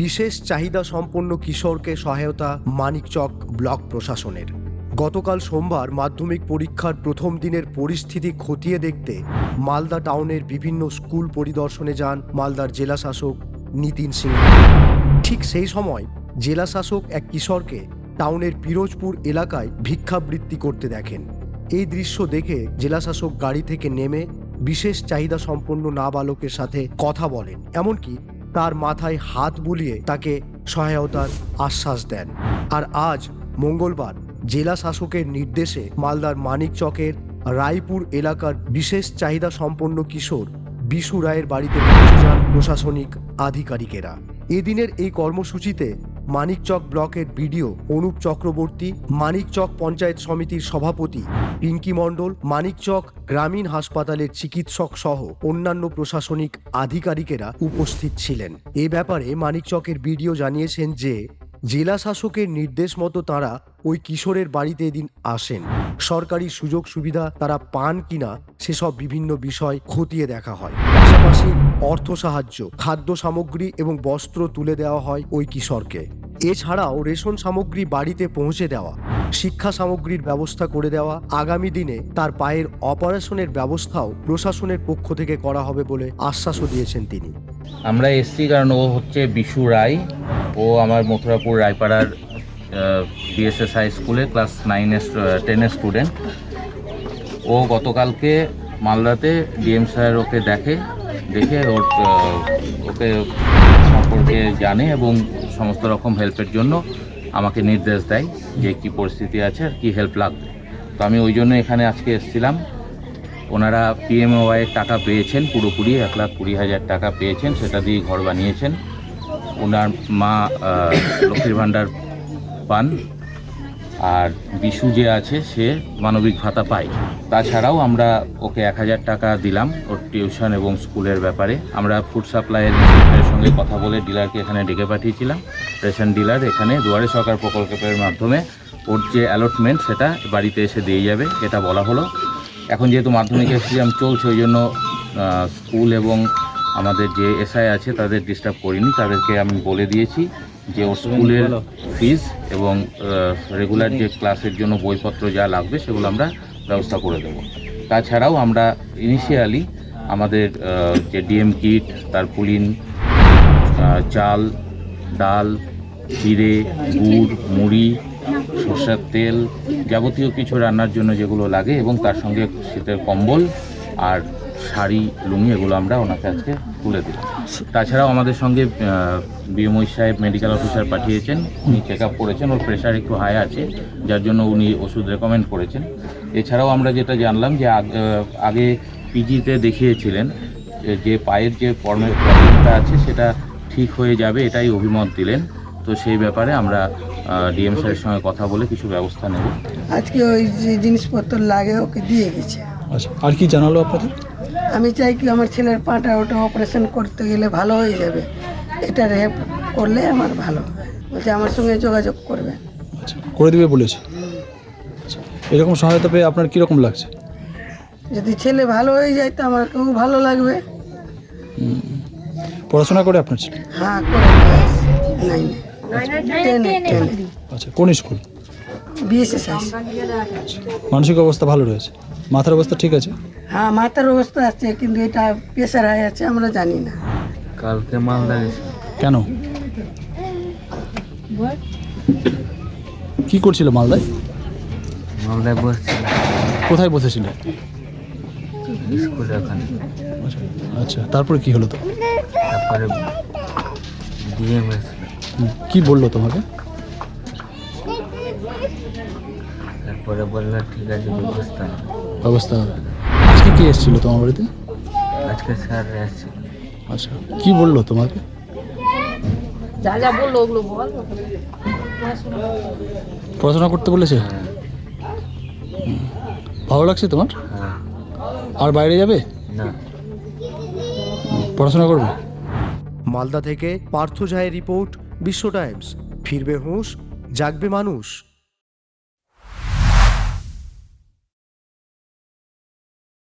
বিশেষ চাহিদা সম্পন্ন কিশোরকে সহায়তা মানিকচক ব্লক প্রশাসনের। গতকাল সোমবার মাধ্যমিক পরীক্ষার প্রথম দিনের পরিস্থিতি খতিয়ে দেখতে মালদা টাউনের বিভিন্ন স্কুল পরিদর্শনে যান মালদার জেলা শাসক নিতিন সিং। ঠিক সেই সময় জেলা শাসক এক কিশোরকে টাউনের পিরোজপুর এলাকায় ভিক্ষাবৃত্তি করতে দেখেন। এই দৃশ্য দেখে জেলাশাসক গাড়ি থেকে নেমে বিশেষ চাহিদা সম্পন্ন নাবালকের সাথে কথা বলেন। এমনকি তার মাথায় হাত বুলিয়ে তাকে সহায়তার আশ্বাস দেন। আর আজ মঙ্গলবার জেলা শাসকের নির্দেশে মালদার মানিক চকের রায়পুর এলাকার বিশেষ চাহিদা সম্পন্ন কিশোর বিশু রায়ের বাড়িতে পৌঁছে যান প্রশাসনিক আধিকারিকেরা। এদিনের এই কর্মসূচিতে মানিকচক ব্লকের বিডিও অনুপ চক্রবর্তী মানিকচক পঞ্চায়েত সমিতির সভাপতি পিঙ্কি মণ্ডল মানিকচক গ্রামীণ হাসপাতালের চিকিৎসক সহ অন্যান্য প্রশাসনিক আধিকারিকেরা উপস্থিত ছিলেন। এ ব্যাপারে মানিকচকের বিডিও জানিয়েছেন যে, জেলা শাসকের নির্দেশ মতো তারা ওই কিশোরের বাড়িতে এদিন আসেন। সরকারি সুযোগ সুবিধা তারা পান কিনা সেসব বিভিন্ন বিষয় খতিয়ে দেখা হয়। পাশাপাশি অর্থ সাহায্য, খাদ্য সামগ্রী এবং বস্ত্র তুলে দেওয়া হয় ওই কিশোরকে। এছাড়াও রেশন সামগ্রী বাড়িতে পৌঁছে দেওয়া, শিক্ষা সামগ্রীর ব্যবস্থা করে দেওয়া, আগামী দিনে তার পায়ের অপারেশনের ব্যবস্থাও প্রশাসনের পক্ষ থেকে করা হবে বলে আশ্বাসও দিয়েছেন তিনি। আমরা এসছি কারণ ও হচ্ছে বিশু রায়। ও আমার মথুরাপুর রায়পাড়ার বিএসএস হাই স্কুলে ক্লাস নাইনের টেনের স্টুডেন্ট ও গতকালকে মালদাতে ডিএম স্যার ওকে দেখে দেখে ওর ওকে সম্পর্কে জানে এবং সমস্ত রকম হেল্পের জন্য আমাকে নির্দেশ দেয় যে কি পরিস্থিতি আছে আর কি হেল্প লাগবে। তো আমি ওই জন্য এখানে আজকে এসেছিলাম। ওনারা পিএমওয়াই টাকা পেয়েছেন, পুরোপুরি এক লাখ কুড়ি হাজার টাকা পেয়েছেন, সেটা দিয়ে ঘর বানিয়েছেন। ওনার মা লক্ষ্মীর ভাণ্ডার পান। আর বিশু যে আছে, সে মানবিক ভাতা পায়। তাছাড়াও আমরা ওকে এক হাজার টাকা দিলাম ওর টিউশন এবং স্কুলের ব্যাপারে। আমরা ফুড সাপ্লাইয়ের সঙ্গে কথা বলে ডিলারকে এখানে ডেকে পাঠিয়েছিলাম। রেশন ডিলার এখানে দুয়ারে সরকার প্রকল্পের মাধ্যমে ওর যে অ্যালটমেন্ট সেটা বাড়িতে এসে দিয়ে যাবে, এটা বলা হলো। এখন যেহেতু মাধ্যমিক এক্সাম চলছে, ওই জন্য স্কুল এবং আমাদের যে এসআই আছে তাদের ডিস্টার্ব করিনি, তাদেরকে আমি বলে দিয়েছি যে ওর স্কুলের ফিস এবং রেগুলার যে ক্লাসের জন্য বইপত্র যা লাগবে সেগুলো আমরা ব্যবস্থা করে দেবো। তাছাড়াও আমরা ইনিশিয়ালি আমাদের যে ডিএম কিট, তার পুলিন চাল, ডাল, জিরে, গুড়, মুড়ি, সর্ষের তেল যাবতীয় কিছু রান্নার জন্য যেগুলো লাগে এবং তার সঙ্গে শীতের কম্বল আর শাড়ি লুঙ্গি এগুলো আমরা ওনাকে আজকে তুলে দিই তাছাড়াও আমাদের সঙ্গে বিএমওই সাহেব মেডিকেল অফিসার পাঠিয়েছেন উনি চেক আপ করেছেন ওর প্রেশার একটু হাই আছে যার জন্য উনি ওষুধ রেকমেন্ড করেছেন। এছাড়াও আমরা যেটা জানলাম যে আগ- আগে পিজিতে দেখিয়েছিলেন যে- যে পায়ের যে পর্মের প্রবলেমটা আছে সেটা ঠিক হয়ে যাবে এটাই অভিমত দিলেন। তো সেই ব্যাপারে আমরা ডিএম স্যারের সঙ্গে কথা বলে কিছু ব্যবস্থা নেব। আজকে ওই যে জিনিসপত্র লাগে ওকে দিয়ে গেছে। আচ্ছা আর কি জানালো আপনাদের? আমি চাই কি আমার ছেলের পাটা ওটা অপারেশন করতে গেলে ভালো হয়ে যাবে। এটা রেপ করলে আমার ভালো বলছে আমার সঙ্গে যোগাযোগ করবে। আচ্ছা করে দিবে বলেছে? আচ্ছা এরকম সহায়তা পেয়ে আপনার কীরকম লাগছে? যদি ছেলে ভালো হয়ে যায় তো আমার খুব ভালো লাগবে। পড়াশোনা করে আপনার ছেলে? হ্যাঁ করে নাইনে আচ্ছা কোন স্কুল? বিএসএস মানসিক অবস্থা ভালো রয়েছে? মাথার অবস্থা ঠিক আছে? হ্যাঁ মাথার অবস্থা আছে কিন্তু এটা প্রেশার হয়ে আছে আমরা জানি না। কালকে মালদা কেন? কি করছিল মালদায়? মালদায় বসছি। কোথায় বসেছিল? আচ্ছা আচ্ছা তারপরে কি হলো তো? তারপরে কি বলল তোমাকে? তারপরে বলল ঠিক আছে ব্যবস্থা ব্যবস্থা হবে। আজকে কি এসেছিল তোমার বাড়িতে? আজকে স্যার আসছে আচ্ছা কি বলল তোমাকে? যা যা বলল ওগুলো বল। পড়াশোনা করতে বলেছে? হুম। ভালো লাগছে তোমার? হ্যাঁ। আর বাইরে যাবে? না। পড়াশোনা করবে? মালদা থেকে পার্থ ঝায়ের রিপোর্ট বিশ্ব টাইমস। ফিরবে হুঁশ জাগবে মানুষ।